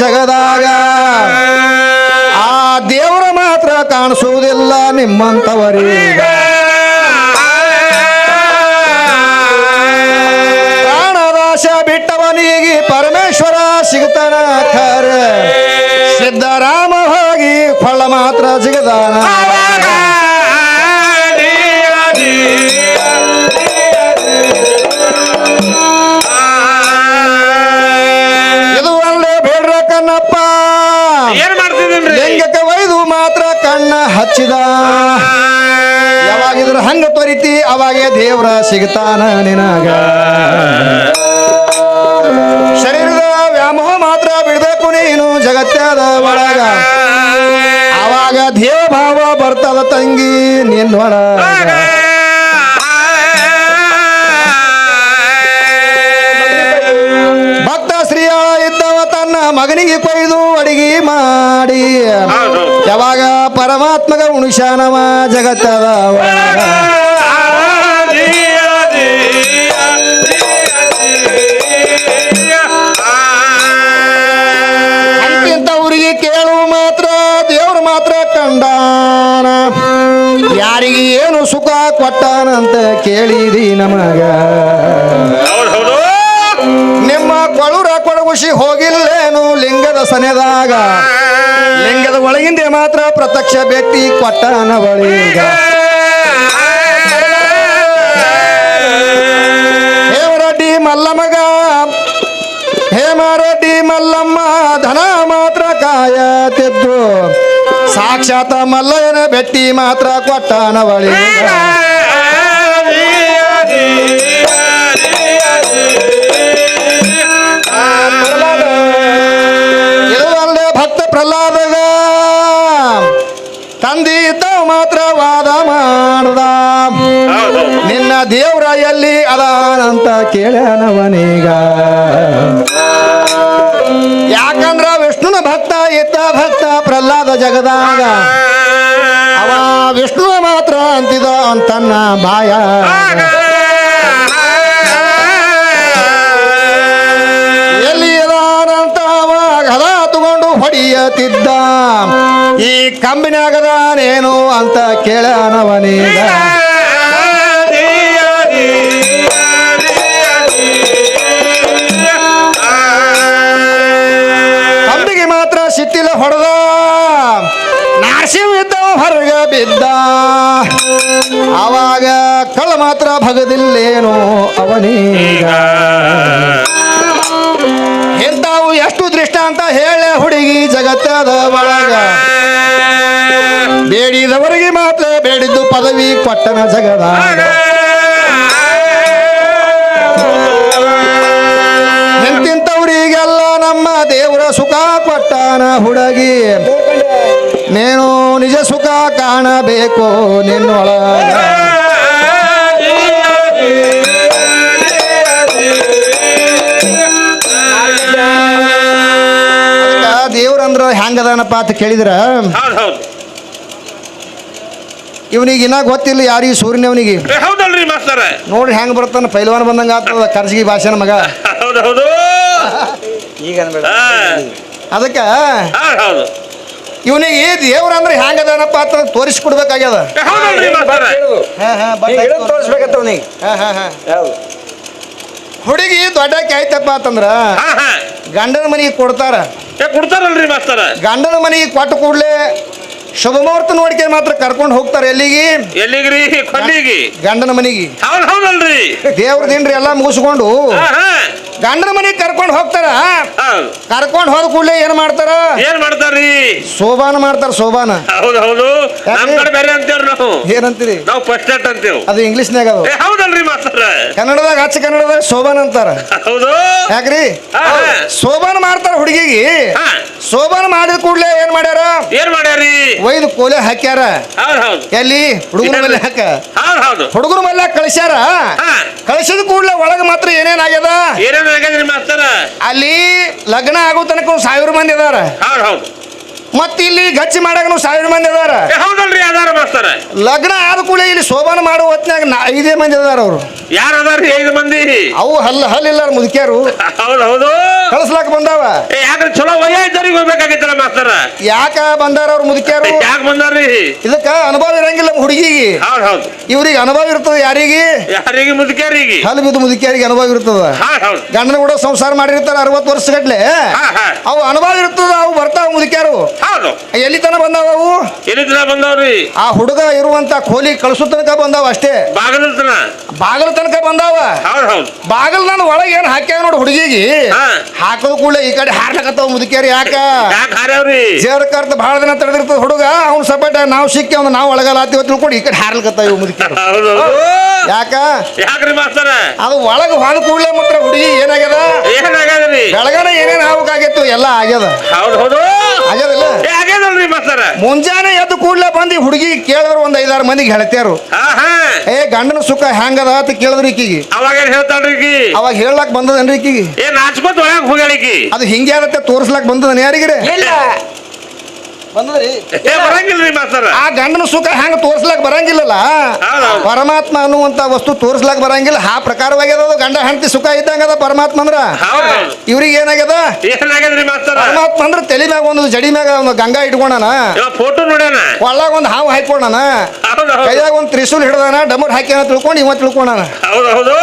ಜಗದಾಗ. ಆ ದೇವರ ಮಾತ್ರ ಕಾಣಿಸುವುದಿಲ್ಲ ನಿಮ್ಮಂಥವರೀಗ ಪ್ರಾಣದಾಶ ಬಿಟ್ಟವನಿಗೆ ಪರಮೇಶ್ವರ ಸಿಗ್ತಾನ ಖರೆ ಸಿದ್ದರಾಮ ಹೋಗಿ ಫಳ ಮಾತ್ರ ಸಿಗದಾನ ಲಿಂಗಕ್ಕೆ ಒಯ್ದು ಮಾತ್ರ ಕಣ್ಣ ಹಚ್ಚಿದ. ಯಾವಾಗಿದ್ರು ಹಂಗ ತೊರಿತಿ, ಅವಾಗೆ ದೇವ್ರ ಸಿಗ್ತಾನ ನಿನಗ. ಶರೀರದ ವ್ಯಾಮೋಹ ಮಾತ್ರ ಬಿಡಬೇಕು ನೀನು ಜಗತ್ತದ ಒಳಗ. ಅವಾಗ ದೇವ ಭಾವ ಬರ್ತದ ತಂಗಿ ನಿನ್ನೊಳಗ. ಮಗನಿಗೆ ಕೊಯ್ದು ಅಡಿಗೆ ಮಾಡಿ. ಯಾವಾಗ ಪರಮಾತ್ಮಗ ಉಣಿಶಾನವ ಜಗತ್ತದ ಒಳಗ. ಅಂತಿಂತವ್ರಿಗೆ ಕೇಳು ಮಾತ್ರ ದೇವ್ರು ಮಾತ್ರ ಕಂಡಾನ. ಯಾರಿಗೆ ಏನು ಸುಖ ಕೊಟ್ಟಾನಂತ ಕೇಳಿದಿ ನಮಗ. ಕೊಳುರ ಕೊಡಗುಶಿ ಹೋಗಿಲ್ಲೇನು ಲಿಂಗದ ಸನೆದಾಗ ಲಿಂಗದ ಒಳಗಿಂದೆ ಮಾತ್ರ ಪ್ರತ್ಯಕ್ಷ ವ್ಯಕ್ತಿ ಹೇ ಬಳಿಗ ಹೇಮರೆಡ್ಡಿ ಮಲ್ಲಮಗ ಹೇಮರೆಡ್ಡಿ ಮಲ್ಲಮ್ಮ ಧನ ಮಾತ್ರ ಕಾಯತಿದ್ದು. ಸಾಕ್ಷಾತ್ ಮಲ್ಲಯ್ಯನ ಬೆಟ್ಟಿ ಮಾತ್ರ ಕೊಟ್ಟನ ಬಳಿಗ ಪ್ರಹ್ಲಾದಗ. ತಂದಿ ಮಾತ್ರ ವಾದ ಮಾಡದ. ನಿನ್ನ ದೇವ್ರ ಎಲ್ಲಿ ಅದಾನಂತ ಕೇಳ್ಯಾನವನೀಗ ಯಾಕಂದ್ರ ವಿಷ್ಣುನ ಭಕ್ತ ಇದ್ದ ಭಕ್ತ ಪ್ರಹ್ಲಾದ ಜಗದಾಗ. ಅವ ವಿಷ್ಣು ಮಾತ್ರ ಅಂತಿದ ಅಂತನ್ನ ಬಾಯ. ಎಲ್ಲಿ ಅದಾನಂತ ಅವಾಗ ತಗೊಂಡು ಹೊಡಿಯತಿದ್ದ. ಈ ಕಂಬಿನಾಗದಾನೇನು ಅಂತ ಕೇಳನವನೀಗ ಕಂಬಿಗೆ ಮಾತ್ರ ಸಿಟ್ಟಿಲ್ಲ ಹೊಡೆದ. ನಾರ್ಸಿಂಹ ಇದ್ದ ಹೊರಗ ಬಿದ್ದ. ಆವಾಗ ಕಳ್ಳ ಮಾತ್ರ ಭಗದಿಲ್ಲೇನು ಅವನೀಗ ಪದವಿ ಕೊಟ್ಟನ ಜಗದ. ಎಂತಿಂತವ್ರಿಗೆಲ್ಲ ನಮ್ಮ ದೇವರ ಸುಖ ಕೊಟ್ಟಾನ ಹುಡುಗಿ. ನೀನು ನಿಜ ಸುಖ ಕಾಣಬೇಕು ನಿನ್ನೊಳಗ. ದೇವ್ರಂದ್ರ ಹೆಂಗದಾನಪ್ಪ ಅಂತ ಕೇಳಿದ್ರ? ಇವನಿಗೆ ಇನ್ನ ಗೊತ್ತಿಲ್ಲ ಯಾರಿಗೆ ಸೂರ್ಯನವನಿಗೆ. ಏ, ಹೌದಲ್ರಿ ಮಾಸ್ತರ? ನೋಡ್ರಿ ಹೆಂಗ್ ಬರ್ತಾನ ಪೈಲ್ವಾನ್ ಬಂದಂಗ ಆಗ್ತದ ಕರ್ಜಿಗಿ ಭಾಷೆನ ಮಗ. ಹೌದು ಹೌದು. ಈಗ ಅನ್ಬೇಡ. ಅದಕ್ಕ ಹೌದು. ಇವನಿಗೆ ದೇವ್ರ ಅಂದ್ರೆ ಹೆಂಗದಾನಪ್ಪ ಅಂತ ತೋರಿಸ್ಕೊಡ್ಬೇಕಾಗ್ಯದ. ಹೌದಲ್ರಿ ಮಾಸ್ತರ? ತೋರಿಸ್ಬೇಕಂತ ಅವನಿಗೆ. ಹಾ, ಹಾ, ಹಾ. ಹೌದು. ಹುಡುಗಿ ದೊಡ್ಡಕ್ಕೆ ಆಯ್ತಪ್ಪ ಅಂತಂದ್ರ ಹಾ ಹಾ. ಗಂಡನ ಮನೆಗೆ ಕೊಡ್ತಾರ. ಕೊಡ್ತಾರಲ್ರಿ ಮಾಸ್ತರ? ಗಂಡನ ಮನೆಗೆ ಕೊಟ್ಟು ಕೂಡಲೇ ಶುಭ ಮುಹೂರ್ತ ನೋಡ್ಕೆ ಮಾತ್ರ ಕರ್ಕೊಂಡು ಹೋಗ್ತಾರೆ ಎಲ್ಲಿಗೆ? ಎಲ್ಲಿಗ್ರಿ? ಕೊಲ್ಲಿಗಿ. ಗಂಡನ ಮನೆಗೆ. ಹೌದು ಹೌದಲ್ರಿ. ದೇವ್ರ ಎಲ್ಲಾ ಮುಗಿಸ್ಕೊಂಡು ಗಂಡನ ಮನೆಗೆ ಕರ್ಕೊಂಡು ಹೋಗ್ತಾರ? ಕರ್ಕೊಂಡು ಹೋದ ಕೂಡಲೇ ಏನ್ ಮಾಡ್ತಾರ? ಏನ್ ಮಾಡ್ತಾರ್ರಿ? ಶೋಭಾನ ಮಾಡ್ತಾರ ಶೋಭಾನ. ಹೌದು ಹೌದು. ನಮ್ ಕಡೆ ಬೇರೆ ಅಂತೇವ್ರಿ ನಾವು. ಏನಂತೀರಿ? ನಾವು ಫಸ್ಟ್ ಏಟ್ ಅಂತೇವ್. ಅದು ಇಂಗ್ಲಿಷ್ನ್ಯಾಗ ಅದು. ಹೌದಲ್ರಿ ಮಾಸ್ತರ. ಕನ್ನಡದಾಗ ಹಚ್ಚ ಕನ್ನಡದಾಗ ಶೋಭಾನ ಅಂತಾರ. ಹೌದು. ಯಾಕ್ರಿ. ಶೋಭಾನ ಮಾಡ್ತಾರ ಹುಡುಗಿಗೆ. ಶೋಭಾನ ಮಾಡಿದ ಕೂಡಲೇ ಏನ್ ಮಾಡ್ಯಾರ? ಏನ್ ಮಾಡ್ಯಾರಿ ಒಯ್ದು ಕೋಲೆ ಹಾಕ್ಯಾರ. ಎಲ್ಲಿ? ಹುಡುಗರ ಮೇಲೆ ಹಾಕ ಹುಡುಗರ ಮೇಲೆ ಕಳಿಸ್ಯಾರ? ಕಳಿಸಿದ ಕೂಡಲೇ ಒಳಗೆ ಮಾತ್ರ ಏನೇನ್ ಆಗ್ಯದ? ಮಾಸ್ತರ ಅಲ್ಲಿ ಲಗ್ನ ಆಗೋ ತನಕ ಒಂದ್ ಸಾವಿರ ಮಂದಿ ಅದಾರ. ಹೌದು ಹೌದು. ಮತ್ತ ಇಲ್ಲಿ ಗಚ್ಚಿ ಮಾಡಾಗನು ಸಾವಿರ ಮಂದಿ ಅದಾರ. ಹೌದಲ್ರಿ ಅದಾರ ಮಾಸ್ತರ. ಲಗ್ನ ಆದ ಕೂಡ ಇಲ್ಲಿ ಶೋಭಾನ ಮಾಡೋ ಹೊತ್ನ್ಯಾಗ ನಾ ಐದೇ ಮಂದಿ ಅದಾರ ಅವರು. ಯಾರ ಅದಾರ್ರಿ ಐದು ಮಂದಿ? ಅವು ಹಲ್ಲ ಹಲ್ಲಿಲ್ಲ ಮುದುಕ್ಯಾರು. ಹೌದು ಹೌದು. ಕಳಿಸ್ಲಾಕ ಬಂದಾವ. ಏ ಯಾಕ್ರಿ ಚಲೋ ವಯ ಇದ್ದವ್ರಿಗೆ ಹೋಗ್ಬೇಕಾಗಿತ್ತಲ್ಲ ಮಾಸ್ತರ? ಯಾಕ ಬಂದಾರ ಅವ್ರು ಮುದುಕ್ಯಾರು? ಯಾಕೆ ಬಂದಾರ್ರಿ? ಇದಕ್ಕ ಅನುಭವ ಇರಂಗಿಲ್ಲ ಹುಡುಗಿಗೆ. ಹೌದು ಹೌದು. ಇವ್ರಿಗೆ ಅನುಭವ ಇರ್ತದ ಯಾರಿಗೆ? ಯಾರಿಗೆ ಮುದುಕ್ಯಾರಿಗೆ? ಹಲ್ಲು ಬಿದ್ದು ಮುದುಕ್ಯಾರಿಗೆ ಅನುಭವ ಇರ್ತದ. ಗಂಡನ ಕೂಡ ಸಂಸಾರ ಮಾಡಿರ್ತಾರ ಅರವತ್ತು ವರ್ಷ ಗಟ್ಲೆ ಹಾ ಹಾ. ಅವು ಅನುಭವ ಇರ್ತದ ಅವು ಬರ್ತಾವ ಮುದುಕ್ಯಾರು. ಹೌದು. ಎಲ್ಲಿ ತನ ಬಂದಾವ ಅವು? ಎಲ್ಲಿ ದಿನ ಬಂದವ್ರಿ? ಆ ಹುಡುಗ ಇರುವಂತ ಕೋಲಿ ಕಳಿಸೋ ತನಕ ಬಂದಾವ ಅಷ್ಟೇ. ಬಾಗಲತನ ಬಾಗಲ ತನಕ ಬಂದಾವ. ಹೌದು ಹೌದು. ಬಾಗಿಲ್ ನಾನು ಒಳಗೆ ಏನ್ ಹಾಕ್ಯಾವ ನೋಡಿ ಹುಡುಗಿಗೆ. ಹಾ. ಹಾಕೋದ್ ಕೂಡಲೇ ಈ ಕಡೆ ಹಾರ್ಲಕತ್ತಾವ ಮುದುಕೇರಿ ಯಾಕ? ಯಾಕೆ ಹಾರ್ಯಾವ್ರಿ? ಜೇರ್ ಕರ್ತ ಬಹಳ ದಿನ ತಡೆದಿರ್ತದ ಹುಡುಗ. ಅವ್ನು ಸಪೇಟ ನಾವು ಸಿಕ್ಕಿ ಅವ್ನು ನಾವು ಒಳಗಲಾತೀವಿ ತಿಳ್ಕೊಂಡು ಈ ಕಡೆ ಹಾರ್ಲಕತ್ತಾವ ಇವು ಯಾಕ? ಯಾಕ್ರಿ ಮಾಸ್ತರ? ಅದು ಒಳಗೆ ಹೋದ ಕೂಡಲೇ ಮಾತ್ರ ಹುಡುಗಿ ಏನಾಗ್ಯದ? ಏನಾಗ್ಯದ ಬೆಳಗಾನ ಏನೇನ್ ಆಗ್ಬೇಕಾಗಿತ್ತು ಎಲ್ಲ ಆಗ್ಯದ. ಹೌದು ಹೌದು. ಆಗ್ಯದಿಲ್ಲ ಏ ಆಗ್ಯದಲ್ರಿ ಮಾಸ್ತರ? ಮುಂಜಾನೆ ಎದ್ದು ಕೂಡ್ಲೆ ಬಂದು ಈ ಹುಡುಗಿ ಕೇಳಿದ್ರು ಒಂದ್ ಐದಾರು ಮಂದಿಗೆ ಹೇಳ್ತಾರು ಹಾ ಹಾ. ಏ ಗಂಡನ ಸುಖ ಹೆಂಗದ ಅಂತ ಕೇಳಿದ್ರು ಈಕಿಗೆ. ಅವಾಗ ಏನ್ ಹೇಳ್ತಾಳ್ರಿ ಈಕಿ? ಅವಾಗ ಹೇಳಕ್ ಬಂದದನ್ರಿ ಈಕಿಗೆ? ಏ ನಾಚ್ಕೊತ ಒಳಗ್ ಹೋಗ್ಯಾಳಿಕಿ ಅದು ಹಿಂಗೆ ತೋರ್ಸ್ಲಕ್ ತೋರ್ಸ್ಲಾಕ್ ಬಂದದನ್ ಯಾರಿಗಿರೆ? ಇಲ್ಲ. ಬಂದದ್ರಿ? ಏ ಬರಂಗಿಲ್ರಿ ಮಾಸ್ತರ ಆ ಗಂಡನ ಸುಖ ಹೆಂಗ ತೋರ್ಸ್ಲಾಕ್ ಬರಂಗಿಲ್ಲಲ್ಲ? ಹೌದೌದು. ಪರಮಾತ್ಮ ಅನ್ನುವಂತ ವಸ್ತು ತೋರ್ಸ್ಲಾಕ್ ಬರಂಗಿಲ್ಲ. ಆ ಪ್ರಕಾರವಾಗ್ಯದ ಅದು. ಗಂಡ ಹೆಂಡತಿ ಸುಖ ಇದ್ದಂಗದ ಪರಮಾತ್ಮ ಅಂದ್ರ? ಹೌದು ಇವ್ರಿಗೆ ಏನಾಗ್ಯದ? ಮಾಸ್ತರ ಪರಮಾತ್ಮ ಅಂದ್ರ ತಲೆ ಮ್ಯಾಗ ಒಂದು ಜಡಿ ಮ್ಯಾಗ ಒಂದು ಗಂಗಾ ಇಟ್ಕೊಂಡನ? ಇವ ಫೋಟೋ ನೋಡ್ಯಾನ? ಒಂದು ಹಾವು ಹಾಕೊಂಡನ ಹೌದು ಹೌದು. ಕೈಯಾಗ ಒಂದು ತ್ರಿಶೂಲ್ ಹಿಡ್ದಾನ? ಡಮರ್ ಹಾಕ್ಯಾನ ತಿಳ್ಕೊಂಡು ಇವ ತಿಳ್ಕೊಂಡನ? ಹೌದು ಹೌದು.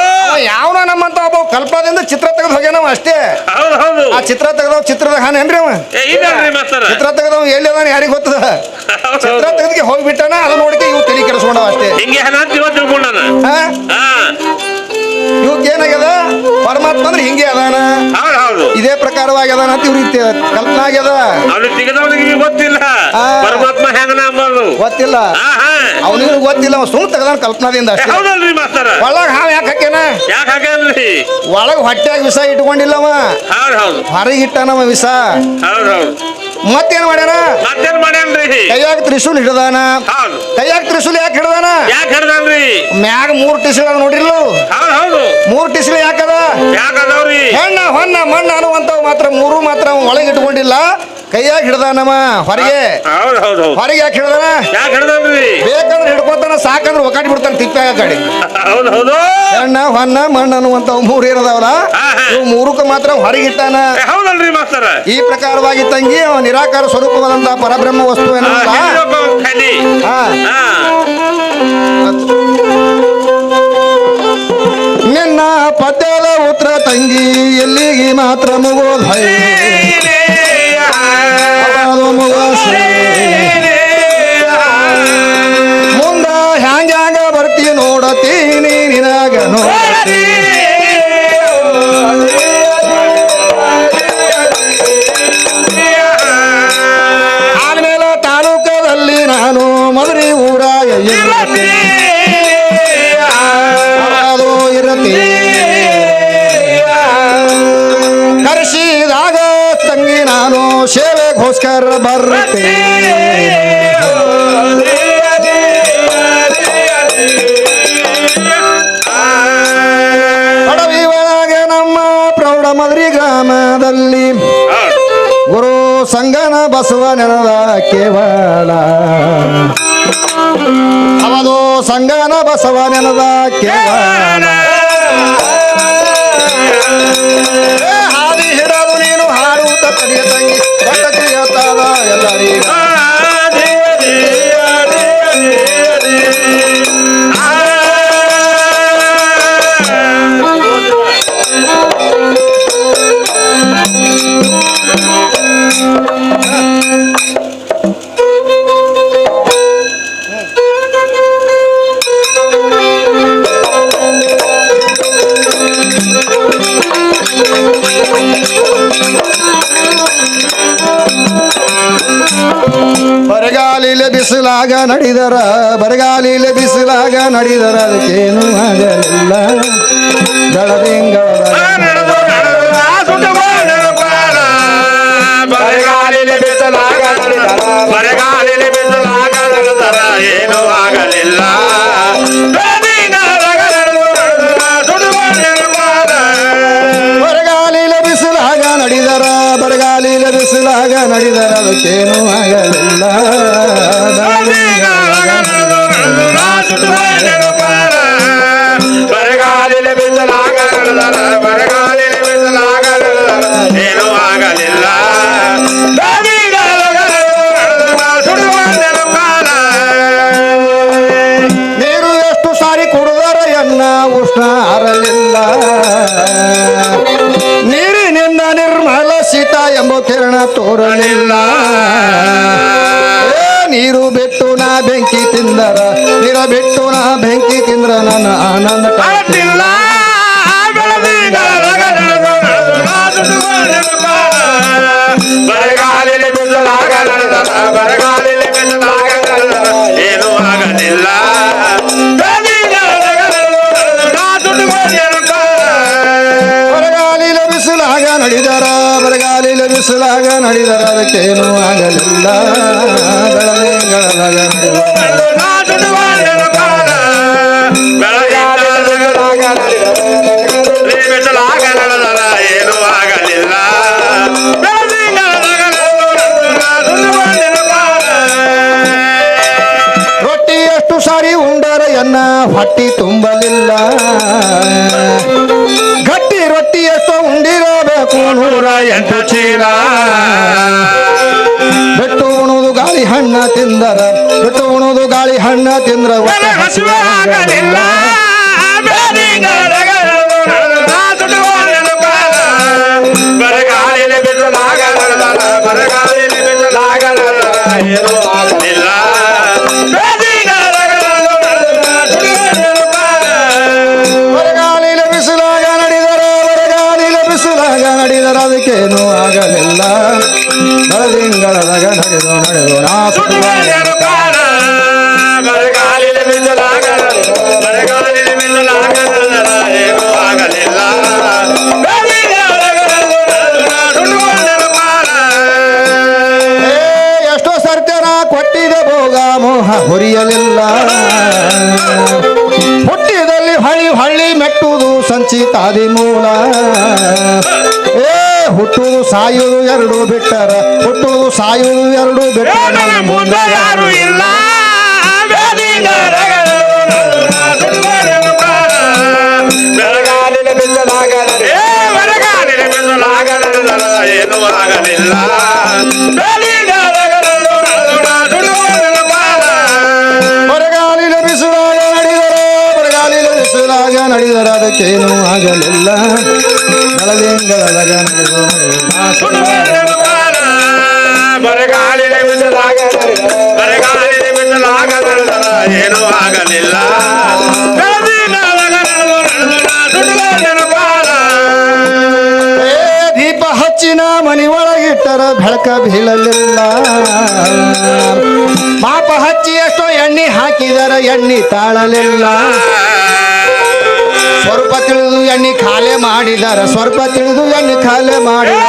ಯಾವನ ನಮ್ಮಂತ ಒಬ್ಬ ಕಲ್ಪದಿಂದ ಚಿತ್ರ ತೆಗೆದು ಹೋಗ್ಯಾನವ ಅಷ್ಟೇ. ಹೌದು ಹೌದು. ಆ ಚಿತ್ರ ತೆಗೆದವ್ ಚಿತ್ರದ ಹಾನೇನ್ರಿ ಅವ? ಏ ಇಲ್ಲಲ್ರಿ ಮಾಸ್ತರ ಚಿತ್ರ ತೆಗೆದವ್ ಎಲ್ಲಿ ಅದಾನ ಯಾರಿಗೆ ಗೊತ್ತದ? ಚಂದ್ರ ಚಿತ್ರ ತೆಗೆದಕ್ಕೆ ಹೋಗ್ಬಿಟ್ಟಾನ ಅದನ್ನ ನೋಡಿಕೆ ಇವ್ ತಲೆ ಕೆಡಿಸ್ಕೊಂಡವ ಅಷ್ಟೇ. ಹಿಂಗೆ ತಿಳ್ಕೊಂಡಾನ? ಇವಕ್ಕೆ ಏನಾಗ್ಯದ? ಪರಮಾತ್ಮ ಅಂದ್ರೆ ಹಿಂಗೆ ಅದಾನ. ಇದೇ ಪ್ರಕಾರವಾಗಿ ಅದಾನ ಅಂತ ಇವ್ರಿಗೆ ಕಲ್ಪನೆ ಆಗ್ಯದ. ಗೊತ್ತಿಲ್ಲ. ಪರಮಾತ್ಮ ಹೆಂಗನ ಗೊತ್ತಿಲ್ಲ. ಅವನಿಗೆ ಗೊತ್ತಿಲ್ಲ ಅವ ಸುಮ್ ತೆಗದಾನ ಕಲ್ಪನಾದಿಂದ ಅಷ್ಟೇ. ಒಳಗ ಹಾ ಯಾಕೆ ಹಾಕ್ಯಾನ? ಒಳಗ ಹೊಟ್ಯಾಗ ವಿಷ ಇಟ್ಕೊಂಡಿಲ್ಲವ. ಹೊರಗೆ ಇಟ್ಟಾನವ ವಿಷ. ಮತ್ತೇನ್ ಮಾಡ್ಯಾನ ಮತ್ತೇನ್ ಮಾಡ್ಯಾನ್ರಿ? ಕೈಯಾಗ ತ್ರಿಶೂಲ್ ಹಿಡ್ದಾನ. ಹೌದು. ಕೈಯಾಗ ತ್ರಿಶೂಲ್ ಯಾಕೆ ಹಿಡದಾನ? ಯಾಕೆ ಹಿಡ್ದಾನ್ರಿ? ಮ್ಯಾಗ ಮೂರ್ ಟಿಸಿಲ್ ಅದ ನೋಡಿರ್ಲು ಹೌದು ಹೌದು. ಮೂರ್ ಟಿಸಿಲ್ ಯಾಕದ ಯಾಕೆ ಅದಾವ್ರಿ? ಹೆಣ್ಣ ಹೊನ್ನ ಮಣ್ಣ ಅನ್ನುವಂಥವು ಮಾತ್ರ ಮೂರು ಮಾತ್ರ ಒಳಗೆ ಇಟ್ಕೊಂಡಿಲ್ಲ ಕೈಯಾಗ ಹಿಡ್ದಾನಮ್ಮ ಹೊರಗೆ. ಹೌದು ಹೌದು ಹೌದು. ಹೊರಗೆ ಯಾಕೆ ಹಿಡ್ದಾನ? ಯಾಕೆ ಬೇಕಂದ್ರೆ ಹಿಡ್ಕೊತಾನ ಸಾಕಂದ್ರೆ ಒಕಾಟಿ ಬಿಡ್ತಾನೆ ತಿಪ್ಪೆ ಕಡೆ. ಹೌದು ಹೌದು. ಹೆಣ್ಣ ಹೊನ್ನ ಮಣ್ಣ ಅನ್ನುವಂಥವು ಮೂರು ಏನದಾವಲ್ಲ? ಹಾ, ಹಾ. ಇವು ಮೂರಕ್ಕೆ ಮಾತ್ರ ಹೊರಗಿಟ್ಟಾನ ಏ, ಹೌದಲ್ರಿ ಮಾಸ್ತರ? ಈ ಪ್ರಕಾರವಾಗಿ ತಂಗಿ ಅವ ನಿರಾಕಾರ ಸ್ವರೂಪವಾದಂತಹ ಪರಬ್ರಹ್ಮ ವಸ್ತು ಏನಲ್ಲ ಖಾಲಿ ಹಾ. ಹಾ. ನಿನ್ನ ಪದ್ಯದ ಉತ್ತರ ತಂಗಿ ಎಲ್ಲಿಗೆ ಮಾತ್ರ ಮುಗೋದ್ ಹೈ ಅದು ಸಂಗನ ಬಸವ ನೆನದ ಕೇವಲ. ಅವದು ಸಂಗನ ಬಸವ ನೆನದ ಕೇವಲ ಹಾದಿ ಹಿಡದು ನೀನು ಹಾಡುತ್ತ ತಂಗಿ ಎಲ್ಲರಿಗ. ನಡೆದರ ಬರಗಾಲಿಲೆ ಬಿಸಿಲಾಗ ನಡೆದರ ಅದಕ್ಕೇನು ಆಗಲಿಲ್ಲ. ಬಿದ್ದಲಾಗ ನಡೆದರ ಏನೂ ಆಗಲಿಲ್ಲ. ಬರಗಾಲಿಲ ಬಿಸಿಲಾಗ ನಡೆದರ ಬರಗಾಲಿಲ ಬಿಸಿಲಾಗ ನಡೆದರ ಅದಕ್ಕೇನು ಆಗಲಿಲ್ಲ ಎನ್ನ ಹೊಟ್ಟಿ ತುಂಬಲಿಲ್ಲ ಗಟ್ಟಿ ರೊಟ್ಟಿ ಎಷ್ಟು ಉಂಡಿರಬೇಕು ನೂರ ಎಂಟು ಚೀಲ ಬಿಟ್ಟು ಉಣೋದು ಗಾಳಿ ಹಣ್ಣ ತಿಂದರ ಬಿಟ್ಟು ಉಣೋದು ಗಾಳಿ ಹಣ್ಣ ತಿಂದ್ರ. ಬರಗಾಲಿನ ಬಿಡಲಾಗಲ್ಲ ಬರಗಾಲಿನ ಬಿದ್ದಲಾಗ ಅದಕ್ಕೇನು ಆಗಲಿಲ್ಲ. ಬೆಳದಿಂಗಳದಾಗ ನಡೆದು ನಡೆದು ನಾ ಎಷ್ಟೋ ಸರ್ತ್ಯನ ಕೊಟ್ಟಿದೆ ಭೋಗ ಮೋಹ ಹುರಿಯಲಿಲ್ಲ ಹುಟ್ಟಿದಲ್ಲಿ ಹಳ್ಳಿ ಹಳ್ಳಿ ಮೆಟ್ಟುವುದು ಸಂಚಿತಾದಿ ಮೂಲ. ಏ ಹುಟ್ಟುವುದು ಸಾಯುವುದು ಎರಡು ಬಿಟ್ಟರ ಹುಟ್ಟುವುದು ಸಾಯುವುದು ಎರಡು ಬಿಟ್ಟರ ಮುಂದೆ ಯಾರು ಇಲ್ಲ. ಬೆಳಗಾಲಿನ ಬೆಳಗಾಲಿನ ಏನೂ ಆಗಲಿಲ್ಲ. ಬರಗಾಲಿನ ಬಿಸಿಲಾಗ ನಡೆದರ ಬರಗಾಲಿನ ಬಿಸಿಲಾಗ ನಡೆದರ ಅದಕ್ಕೇನು ಆಗಲಿಲ್ಲ. ಆಗಲಿಲ್ಲ ದೀಪ ಹಚ್ಚಿನ ಮನಿ ಒಳಗಿಟ್ಟರ ಬೆಳಕ ಬೀಳಲಿಲ್ಲ. ಪಾಪ ಹಚ್ಚಿ ಎಷ್ಟೋ ಎಣ್ಣೆ ಹಾಕಿದರ ಎಣ್ಣೆ ತಾಳಲಿಲ್ಲ. ಸ್ವಲ್ಪ ತಿಳಿದು ಎಣ್ಣೆ ಖಾಲಿ ಮಾಡಿದಾರ ಸ್ವಲ್ಪ ತಿಳಿದು ಎಣ್ಣೆ ಖಾಲಿ ಮಾಡಿದರ.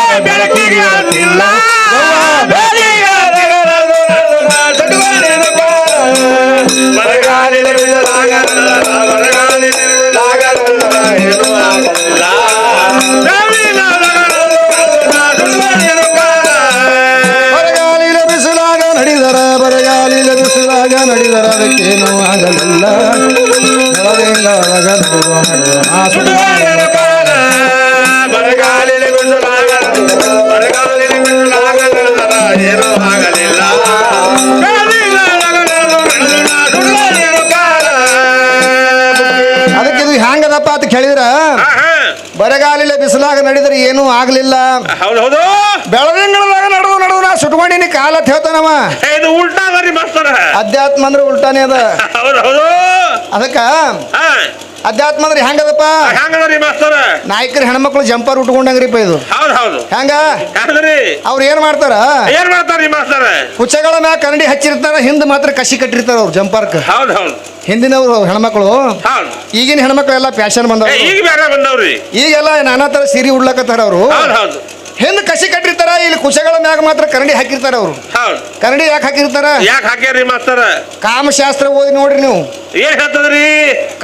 ಬಿಸಿಲಾಗ ನಡೆದ್ರೆ ಏನೂ ಆಗ್ಲಿಲ್ಲ. ಹೌದು ಹೌದು. ಬೆಳದಿಂಗಳದಾಗ ನಡೆದು ನಡೆದು ನಾ ಸುಟ್ಕೊಂಡಿನಿ ಕಾಲ ಅಂತ ಹೇಳ್ತಾನವ ಇದು ಉಲ್ಟಾ ಅದ್ಯಾತ್ಮ ಮಾಸ್ತರ ಅಧ್ಯಾತ್ಮ ಅಂದ್ರೆ ಉಲ್ಟಾನೇ ಅದ. ಹೌದು ಹೌದು. ಅದಕ್ಕ ಹಾ. ಅಧ್ಯಾತ್ಮ ಅಂದ್ರೆ ಹೆಂಗದಪ್ಪ? ಹೆಂಗದ್ರಿ ಮಾಸ್ತರ? ನಾಯಕರ ಹೆಣ್ಮಕ್ಳು ಜಂಪರ್ ಉಟ್ಕೊಂಡಂಗ್ರಿಪ್ಪ ಇದು. ಹೌದು ಹೌದು. ಹೆಂಗ? ಹೆಂಗದ್ರಿ? ಅವ್ರು ಏನ್ ಮಾಡ್ತಾರ? ಏನ್ ಮಾಡ್ತಾರ್ರಿ ಮಾಸ್ತರ? ಹುಚ್ಚಗಳ ಮ್ಯಾಗ ಕನ್ನಡಿ ಹಚ್ಚಿರ್ತಾರ ಹಿಂದ್ ಮಾತ್ರ ಕಸಿ ಕಟ್ಟಿರ್ತಾರ ಅವ್ರು ಜಂಪರ್ಕ್. ಹೌದು ಹೌದು. ಹಿಂದಿನವ್ರು ಹೆಣ್ಮಕ್ಳು? ಈಗಿನ ಹೆಣ್ಮಕ್ಳು ಎಲ್ಲ ಫ್ಯಾಷನ್ ಬಂದವ್ರು. ಈಗ ಬಂದವ್ರಿ. ಈಗೆಲ್ಲ ನಾನಾ ತರ ಸೀರೆ ಉಡ್ಲಕತ್ತಾರ ಅವರು. ಹೌದು ಹೌದು. ಹಿಂದ್ ಕಸಿ ಕಟ್ಟಿರ್ತಾರ ಇಲ್ಲಿ ಕುಶಗಳ ಮ್ಯಾಗ ಮಾತ್ರ ಕರಡಿ ಹಾಕಿರ್ತಾರ ಅವರು. ಹೌದು. ಕರಡಿ ಯಾಕೆ ಹಾಕಿರ್ತಾರ? ಯಾಕೆ ಹಾಕ್ಯಾರಿ ಮಾಸ್ತರ? ಕಾಮಶಾಸ್ತ್ರ ಓದಿ ನೋಡ್ರಿ ನೀವು. ಏನ್ ಹೇಳ್ತದ್ರಿ?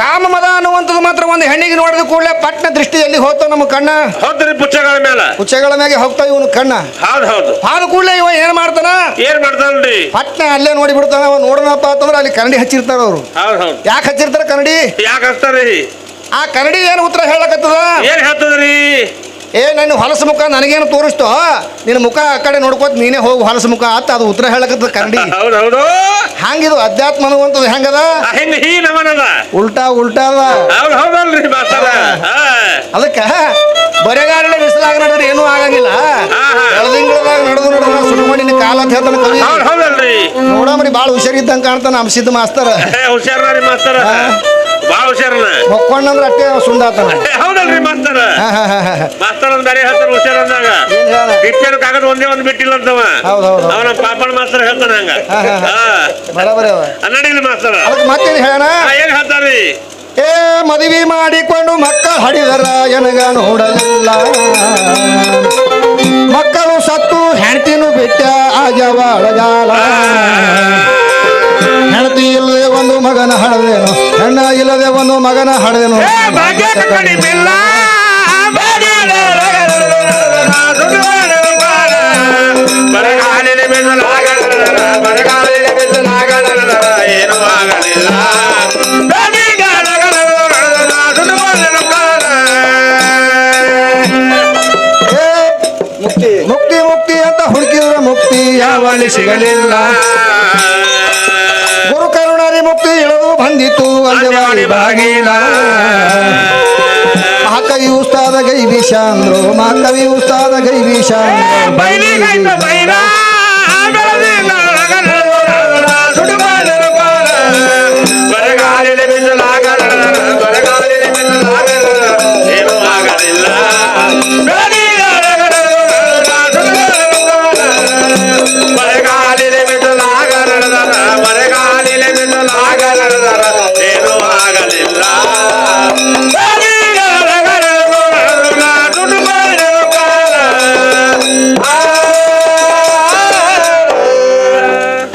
ಕಾಮ ಮದ ಅನ್ನುವಂಥದ್ದು ಮಾತ್ರ ಒಂದು ಹೆಣ್ಣಿಗೆ ನೋಡಿದ ಕೂಡಲೇ ಪಟ್ನ ದೃಷ್ಟಿಯಲ್ಲಿ ಹೋಗ್ತಾವ ನಮ್ಮ ಕಣ್ಣ. ಹೌದ್ರಿ ಪುಚ್ಚಗಳ ಮೇಲೆ ಕುಚಗಳ ಮ್ಯಾಗೆ ಹೋಗ್ತಾವ ಇವನು ಕಣ್ಣ. ಹೌದ್ ಹೌದು. ಆದ ಕೂಡಲೇ ಇವ ಏನ್ ಮಾಡ್ತಾನ? ಏನ್ ಮಾಡ್ತಾನ್ರಿ? ಪಟ್ನ ಅಲ್ಲೇ ನೋಡಿ ಬಿಡ್ತಾನ ಅವ ನೋಡೋಣಪ್ಪ ಅಂತಂದ್ರೆ ಅಲ್ಲಿ ಕನ್ನಡಿ ಹಚ್ಚಿರ್ತಾರ ಅವರು. ಹೌದ್ ಹೌದ್. ಯಾಕೆ ಹಚ್ಚಿರ್ತಾರ ಕನ್ನಡಿ ಯಾಕೆ ಹಚ್ತಾರಿ ಆ ಕನ್ನಡಿ ಏನು ಉತ್ತರ ಹೇಳಕತ್ತದ? ಏನ್ ಹೇಳ್ತದ್ರಿ? ಏ ನನ್ನ ಹೊಲಸು ಮುಖ ನನಗೇನು ತೋರಿಸ್ತೋ? ನಿನ್ನ ಮುಖ ಆ ಕಡೆ ನೋಡ್ಕೋತ ನೀನೇ ಹೋಗು ಹೊಲಸು ಮುಖ ಅತ್ತ ಅದು ಉತ್ತರ ಹೇಳಕತ್ತದ ಕನ್ನಡಿ. ಹೌದ್ ಹೌದು ಹಂಗಿದು? ಅಧ್ಯಾತ್ಮ ಅನ್ನುವಂಥದ್ದು ಹೆಂಗದ ನಮನದ ಉಲ್ಟಾ ಉಲ್ಟಾ ಅದ. ಹೌದು ಹೌದಲ್ರಿ ಮಾಸ್ತರ. ಹಾ. ಅದಕ್ಕೆ ಬರೆಗಾರಳೆ ಬಿಸಿಲಾಗ ನಡೆದ್ರೆ ಏನೂ ಆಗಂಗಿಲ್ಲ. ಹಾ, ನಡೆದು ನಡೆದ ನಡೆದು ಮಾಡಿ ನಿನ್ನ ಕಾಲ ಅಂತ ಹೇಳ್ತಾನೆ ಕವಿ. ಹೌದ್ ಹೌದಲ್ರಿ. ನೋಡಮ್ರಿ ಭಾಳ ಹುಷಾರಿದ್ದಂಗೆ ಕಾಣ್ತಾನೆ ಮಾಸ್ತರ. ಏ, ಹುಷಾರ್ನಾರಿ ಮಾಸ್ತರ. ಹಾ. ಬಾಳ ಹುಷಾರನ ಮಕ್ಕೊಂಡಂದ್ರೆ ಅಟ್ಟೆ ಸುಂದಾತನ ಹೌದಲ್ರಿ ಮಾಸ್ತರ. ಮಾಸ್ತರ ಒಂದ್ ಬೇರೆ ಹೇಳ್ತಾರ ಹುಷಾರ್ ಅಂದಾಗ. ಏನ್ ಕಾಗದ ಒಂದೇ ಒಂದ್ ಬಿಟ್ಟಿಲ್ಲ ಅಂತವ. ಹೌದ್ ಹೌದ್ ಹೌದ್. ಅವನ ಪಾಪಣ ಮಾಸ್ತರ್ ಹೇಳ್ತಾನ ಹಂಗ. ಬರಬರಿ ಅನ್ನಡಿಲ್ಲ ಮಾಸ್ತರ. ಅದಕ್ಕೆ ಮತ್ತೇನು ಹೇಳಣ? ಏನ್ ಹೇಳ್ತಾರ್ರಿ? ಏ ಮದುವೆ ಮಾಡಿಕೊಂಡು ಮಕ್ಕಳು ಹಡಿದರ ಎನಗ ನೋಡಲಿಲ್ಲ. ಮಕ್ಕಳು ಸತ್ತು ಹೆಂಡತಿನೂ ಬಿಟ್ಟ ಆಜವಾಳಗಾಲ ಹೆಂಡತಿ ಇಲ್ಲದೆ ಒಂದು ಮಗನ ಹಡದೇನು ಹೆಣ್ಣ ಇಲ್ಲದೆ ಒಂದು ಮಗನ ಹಡದೇನು? గై విశాంద్రో మా కవి ఉస్తాద గై విశాంద్రో